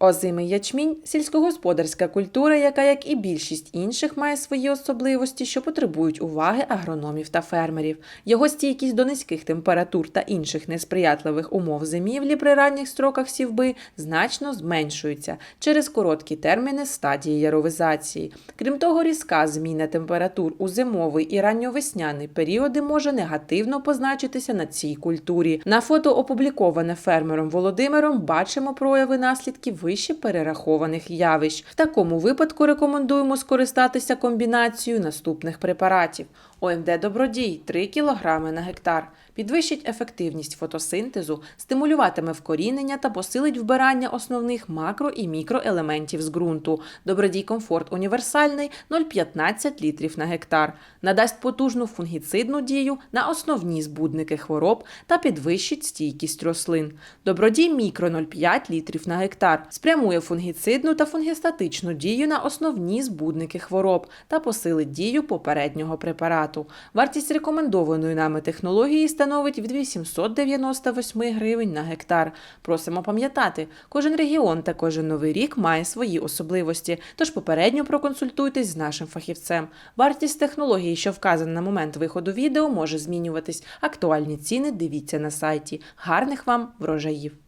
Озимий ячмінь сільськогосподарська культура, яка, як і більшість інших, має свої особливості, що потребують уваги агрономів та фермерів. Його стійкість до низьких температур та інших несприятливих умов зимівлі при ранніх строках сівби значно зменшується через короткі терміни стадії яровизації. Крім того, різка зміна температур у зимовий і ранньовесняний періоди може негативно позначитися на цій культурі. На фото, опубліковане фермером Володимиром, бачимо прояви наслідків вище перерахованих явищ. В такому випадку рекомендуємо скористатися комбінацією наступних препаратів: ОМД Добродій 3 кг на гектар. Підвищить ефективність фотосинтезу, стимулюватиме вкорінення та посилить вбирання основних макро і мікроелементів з ґрунту. Добродій комфорт універсальний 0,15 літрів на гектар. Надасть потужну фунгіцидну дію на основні збудники хвороб та підвищить стійкість рослин. Добродій мікро 0,5 літрів на гектар. Спрямує фунгіцидну та фунгістатичну дію на основні збудники хвороб та посилить дію попереднього препарату. Вартість рекомендованої нами технології становить від 898 гривень на гектар. Просимо пам'ятати, кожен регіон та кожен новий рік має свої особливості, тож попередньо проконсультуйтесь з нашим фахівцем. Вартість технології, що вказана на момент виходу відео, може змінюватись. Актуальні ціни дивіться на сайті. Гарних вам врожаїв!